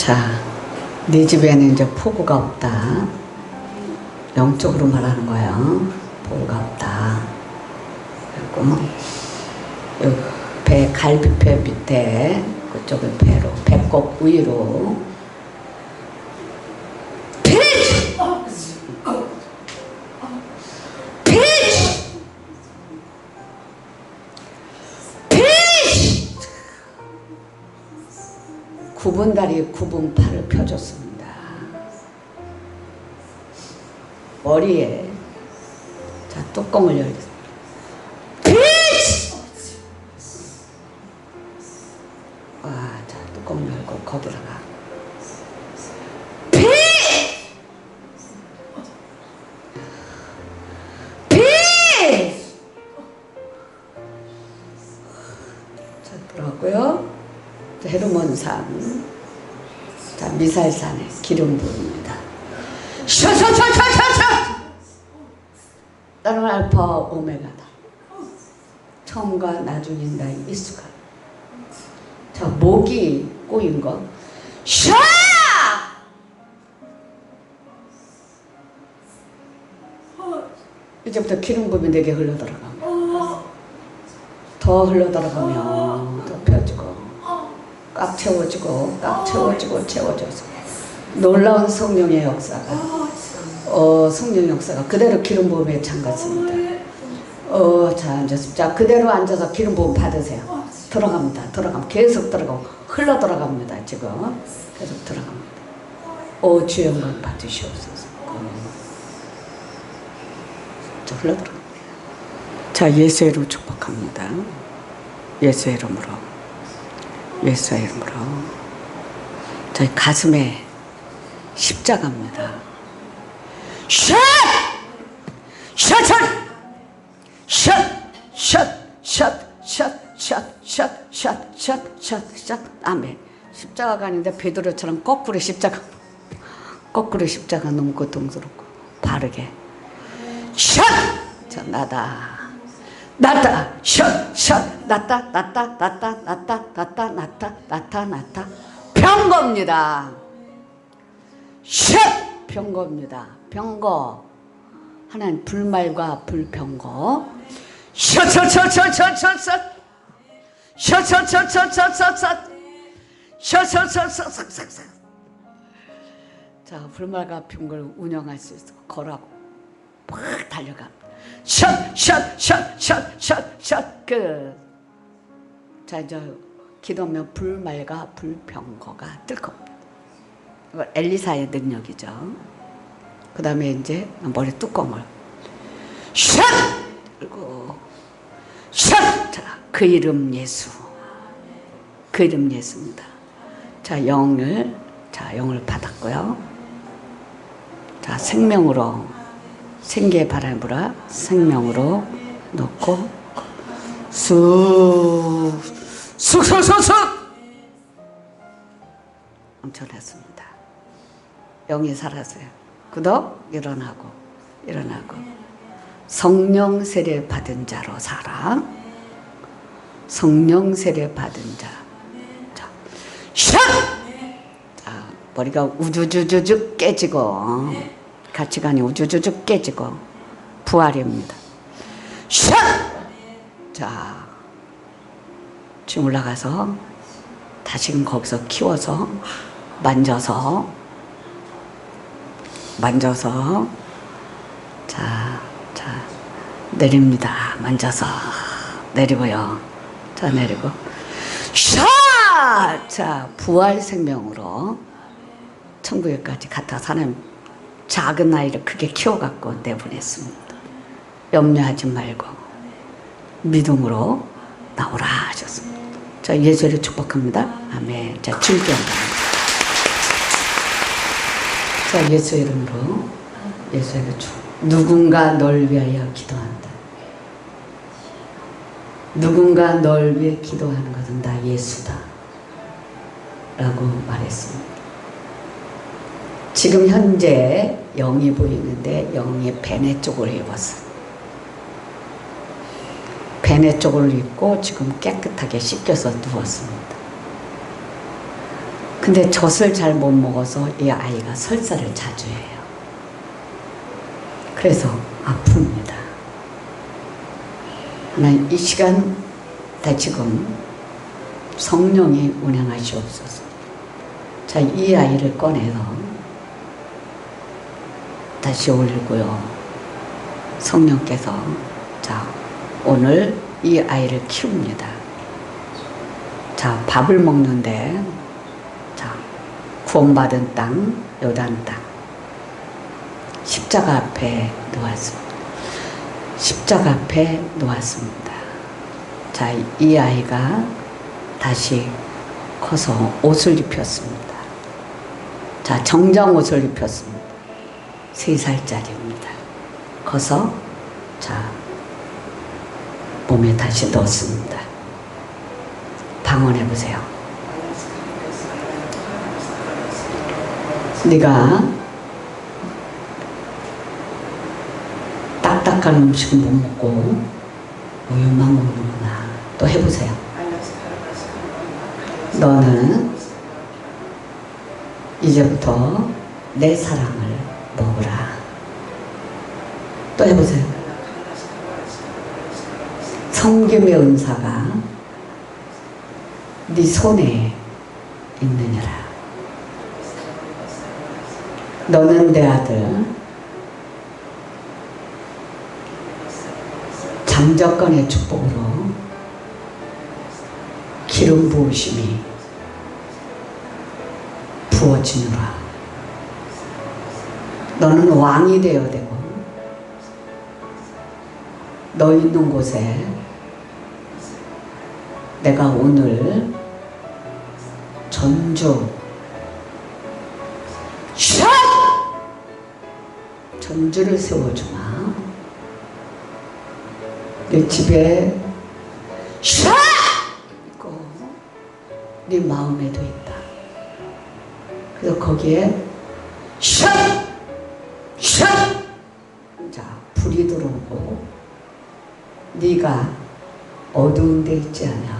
자, 네 집에는 이제 포구가 없다. 영적으로 말하는 거야. 포구가 없다. 그리고 요배 갈비뼈 밑에 그쪽을 배로 배꼽 위로 굽은 다리 굽은 팔을 펴줬습니다. 머리에 자 뚜껑을 열겠습니다. 자 미살산의 기름 부입니다. 샤샤샤샤샤샤! 나는 알파 오메가다. 처음과 나중인 나의 이수가. 자 목이 꼬인 거. 샤! 이제부터 기름 부이 내게 흘러 들어가. 더 흘러 들어가면 더 펴지고 꽉 채워지고 꽉 채워지고 채워져서 놀라운 성령의 역사가 어 성령 역사가 그대로 기름 부음에 잠갔습니다. 어 자 앉았습니다. 자 그대로 앉아서 기름 부음 받으세요. 들어갑니다. 들어감 계속 들어가고 흘러 들어갑니다. 지금 계속 들어갑니다. 오 주영광 받으시옵소서. 어. 자 흘러 들어. 자 예수의 이름 축복합니다. 예수의 이름으로. 예수의 이름으로 저희 가슴에 십자가입니다. 샷! 샷! 샷! 샷! 샷! 샷! 샷! 샷! 샷! 샷! 샷! 샷! 샷! 아멘. 십자가가 아닌데 베드로처럼 거꾸로 십자가 거꾸로 십자가 너무 고통스럽고 바르게 샷! 자 나다 나타 샷샷 나타 나타 나타 나타 나타 나타 나타 나타 병거입니다. 샷 병거입니다. 병거 하나님 불말과 불병거 샷샷샷샷샷샷 샷샷샷샷샷샷 샷샷샷샷샷샷 자 불말과 병거를 운영할 수 있어 거라고 팍 달려가. 샷, 샷, 샷, 샷, 샷, 샷, 끝. 자, 이제 기도면 불말과 불병거가 뜰 겁니다. 엘리사의 능력이죠. 그 다음에 이제 머리 뚜껑을 샷! 그리고 샷! 자, 그 이름 예수. 그 이름 예수입니다. 자, 영을, 자, 영을 받았고요. 자, 생명으로 생기의 바람을 불어 생명으로 놓고 쑥 쑥쑥쑥쑥 엄청났습니다. 영이 살았어요. 구독 일어나고 일어나고 성령 세례 받은 자로 살아. 성령 세례 받은 자. 자, 샷! 자, 머리가 우주주주주 깨지고 가치관이 우주주주 깨지고 부활입니다. 샷! 자, 지금 올라가서 다시금 거기서 키워서 만져서 만져서 자, 자 내립니다. 만져서 내리고요. 자 내리고 샷! 자 부활 생명으로 천국에까지 갔다 사는 작은 아이를 크게 키워갖고 내보냈습니다. 염려하지 말고 믿음으로 나오라 하셨습니다. 자 예수를 축복합니다. 아멘. 자 즐겨합니다. 자 예수 이름으로 예수를 축. 누군가 널 위하여 기도한다. 누군가 널 위해 기도하는 것은 나 예수다. 라고 말했습니다. 지금 현재 영이 보이는데 영이 베네 쪽을 입었어. 베네 쪽을 입고 지금 깨끗하게 씻겨서 누웠습니다. 근데 젖을 잘 못 먹어서 이 아이가 설사를 자주 해요. 그래서 아픕니다. 하나님 이 시간 다 지금 성령이 운행하시옵소서. 자, 이 아이를 꺼내서 다시 올리고요. 성령께서 자, 오늘 이 아이를 키웁니다. 자, 밥을 먹는데 자, 구원받은 땅, 요단 땅. 십자가 앞에 놓았습니다. 십자가 앞에 놓았습니다. 자, 이 아이가 다시 커서 옷을 입혔습니다. 자, 정장 옷을 입혔습니다. 세 살짜리입니다. 커서 자, 몸에 다시 넣었습니다. 방언해 보세요. 네가 딱딱한 음식 못 먹고 우유만 먹는구나. 또 해보세요. 너는 이제부터 내 사랑을 먹으라. 또 해보세요. 성김의 은사가 네 손에 있느니라. 너는 내 아들 장적건의 축복으로 기름 부으심이 부어지느라 너는 왕이 되어야 되고 너 있는 곳에 내가 오늘 전주 샷! 전주를 세워주마 내 집에 샷! 있고 네 마음에도 있다 그래서 거기에 샷! 샷! 자 불이 들어오고 네가 어두운 데 있지 밝은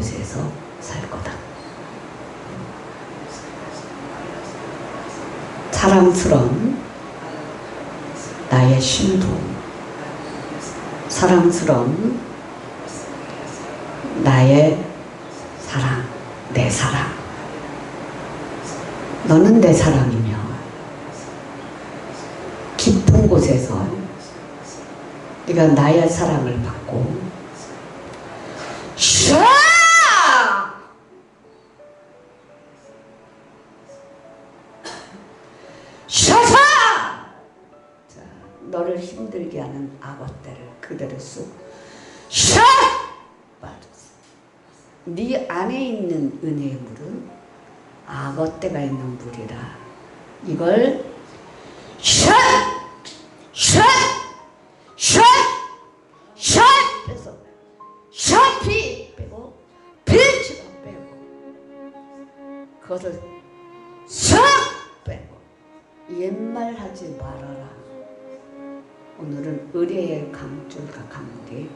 곳에서 살 거다. 사랑스러운 나의 신부, 사랑스러운 나의 사랑, 내 사랑. 너는 내 사랑이며 깊은 곳에서 네가 나의 사랑을 받고 네 안에 있는 은혜의 물은 악어떼가 있는 물이라 이걸 샷! 샷! 샷! 샷! 빼서 샷피 빼고 필치가 빼고 그것을 싹 빼고 옛말 하지 말아라 오늘은 의뢰의 강줄과 강물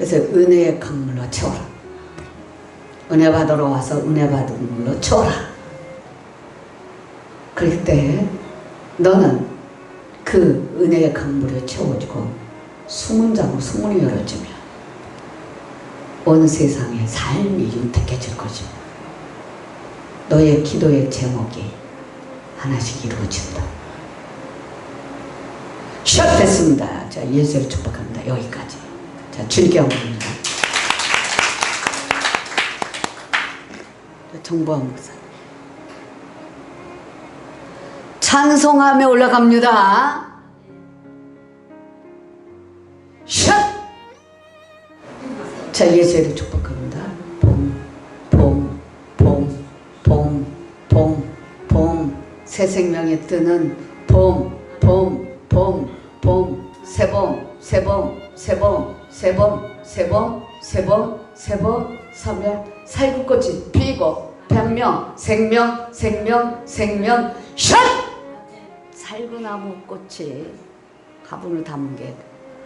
그래서 은혜의 강물로 채워라 은혜 받으러 와서 은혜 받은 물로 채워라 그럴 때 너는 그 은혜의 강물에 채워지고 숨은 자고 수문이 열어지면 온 세상의 삶이 윤택해질 것입니다. 너의 기도의 제목이 하나씩 이루어진다. 시작됐습니다. 자, 예수를 축복합니다. 여기까지. 자, 즐겨봅니다. 정보한 목사. 찬송하며 올라갑니다. 샷! 자, 예수를 축복합니다. 봄, 봄, 봄, 봄, 봄, 봄, 새 생명이 뜨는 봄, 봄, 봄, 봄, 새봄, 새봄, 새봄, 새봄, 새봄, 새봄, 새봄, 사면, 살구꽃이 피고, 변명, 생명, 생명, 생명, 샷! 살구나무 꽃이 화분을 담은 게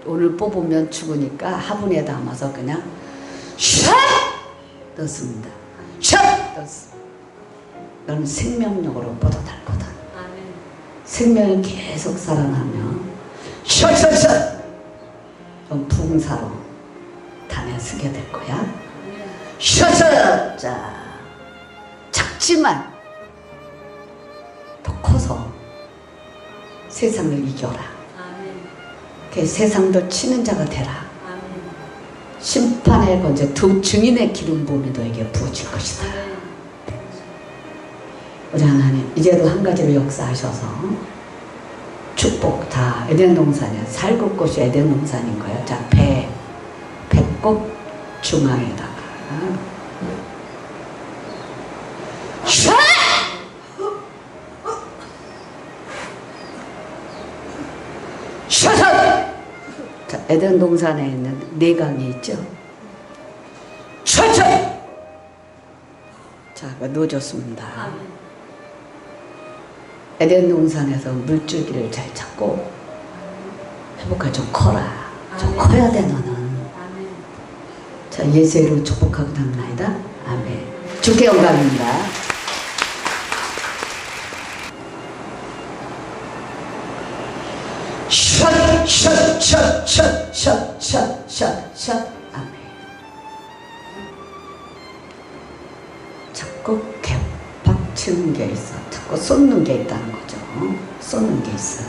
오늘 뽑으면 죽으니까 화분에 담아서 그냥 샥 넣습니다. 샥 넣습니다. 너는 생명력으로 뻗어날 거다. 생명이 계속 살아나면 샥샥 샥넌 부흥사로 단에 서게 될 거야. 샥샥 자 작지만 더 커서 세상을 이겨라. 그 세상도 치는 자가 되라. 심판의 건재 두 증인의 기름 부음이 너에게 부어질 것이다. 우리 하나님 이제도 한 가지를 역사하셔서 축복 다 에덴 동산이야 살구 꽃이 에덴 동산인 거예요. 자 배, 배꼽 중앙에다가 샤! 자 에덴 동산에 있는 네 강이 있죠. 샤삭! 자, 놓아줬습니다. 에덴 동산에서 물줄기를 잘 찾고 회복할 좀 커라. 좀 커야 돼 너는. 자 예수로 축복하고 남나이다. 아멘. 주께 영광입니다. 샷샷샷샷샷샷샷 아멘. 자꾸 개팍 치는 게 있어. 자꾸 쏟는 게 있다는 거죠. 쏟는 게 있어.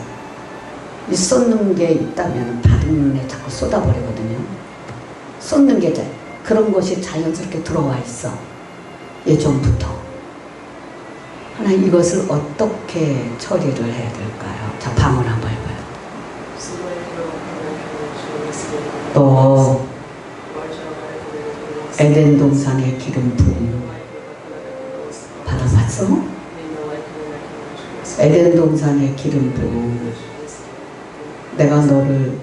이 쏟는 게 있다면 다른 눈에 자꾸 쏟아버리거든요. 쏟는 게 자- 그런 것이 자연스럽게 들어와 있어. 예전부터. 하나님 이것을 어떻게 처리를 해야 될까요? 자, 방언 한번 해봐요. 또 에덴 동산의 기름 부음 받아봤어? 에덴 동산의 기름 부음. 내가 너를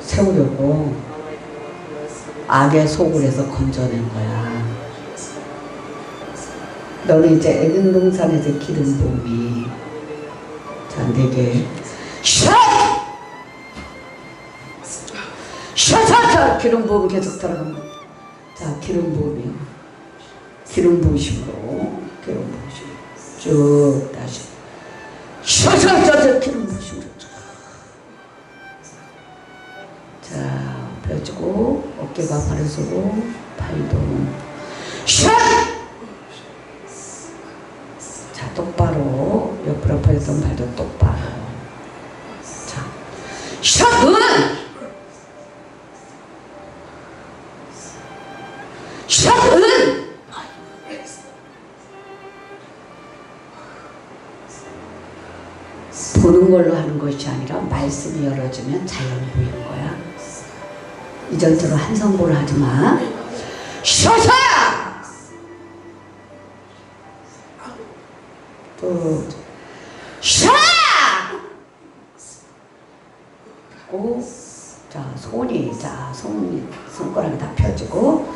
세우려고 악의 속을에서 건져낸 거야. 너는 이제 에덴 동산에서 기름 부음이 자 내게 샷! 샤샤샤 기름 부음 계속 들어가면. 자 기름 부음이요. 기름 부으심으로. 기름 부으심으로 쭉 다시 샤샤샤샤 부으심으로 쭉. 자 펴주고 어깨가 바로 서고 팔도 샷! 보는 걸로 하는 것이 아니라 말씀이 열어주면 자연이 보이는 거야. 이전처럼 한성보를 하지 마. 샤샤! 또 샤! 고, 자 손이 자 손이 손가락이 다 펴지고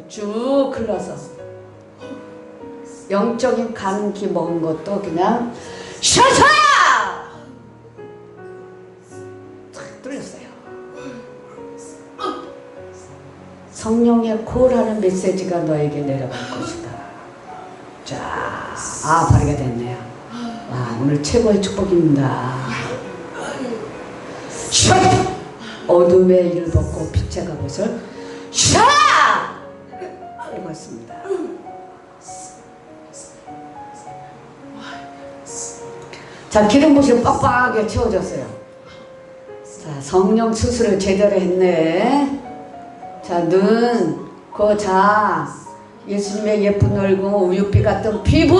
부심으로 쭉 흘러서 영적인 간기 먹은 것도 그냥 샤샤! 탁 뚫렸어요. 성령의 콜하는 메시지가 너에게 내려갈 것이다. 자, 아 바르게 됐네요. 와 오늘 최고의 축복입니다. 샷! 어둠의 일을 벗고 빛의 갑옷을 샷! 자 기름 부심 빡빡하게 채워졌어요. 자 성령 수술을 제대로 했네. 자 눈, 그 자, 예수님의 예쁜 얼굴, 우유빛 같은 피부,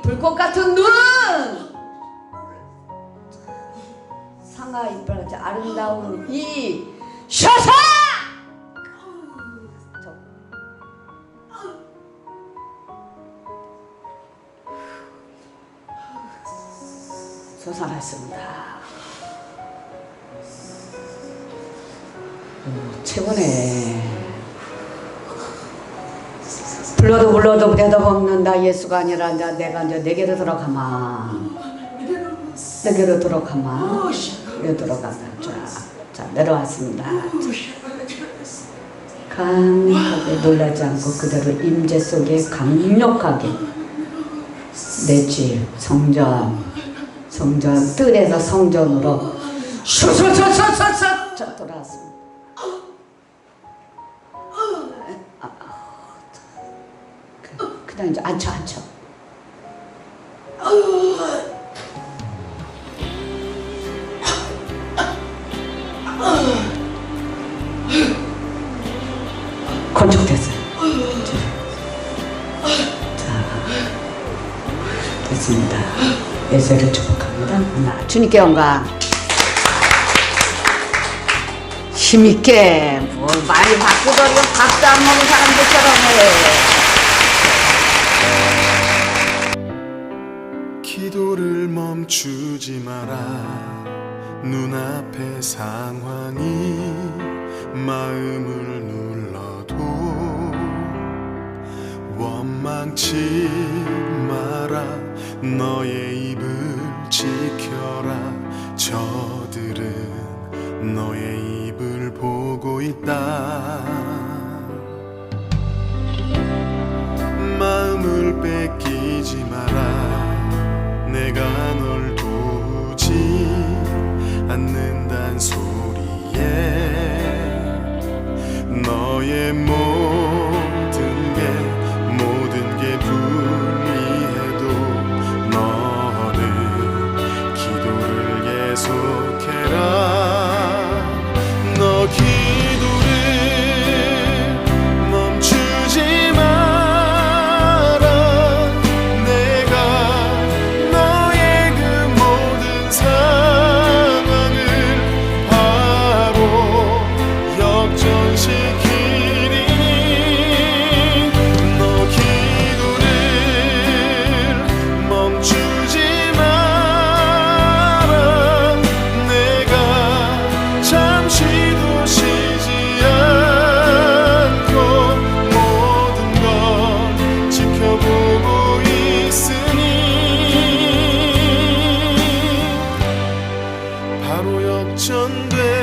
불꽃 같은 눈, 상아 이빨 같이 아름다운 이 샤사. 수상했습니다. 음, 최근에 불러도 불러도 대답 없는다 예수가 아니라 이제 내가 이제 내게로 돌아가마. 내게로 돌아가마. 내게로 돌아가마 자, 자 내려왔습니다. 강하게 놀라지 않고 그대로 임재 속에 강력하게 내집 성전 성전 뜰에서 성전으로 슈슈슈슈슈슈 자 돌아왔습니다. 아, 그, 그다음 이제 앉혀 앉혀. 건축됐어요. 자, 됐습니다. 예수를 축복합니다. 하나, 주님께 영광. 힘있게 뭘 많이 바꾸더니 밥도 안 먹은 사람들처럼 해. 기도를 멈추지 마라 눈앞의 상황이 마음을 눌러도 원망치 마라 너의 입을 전되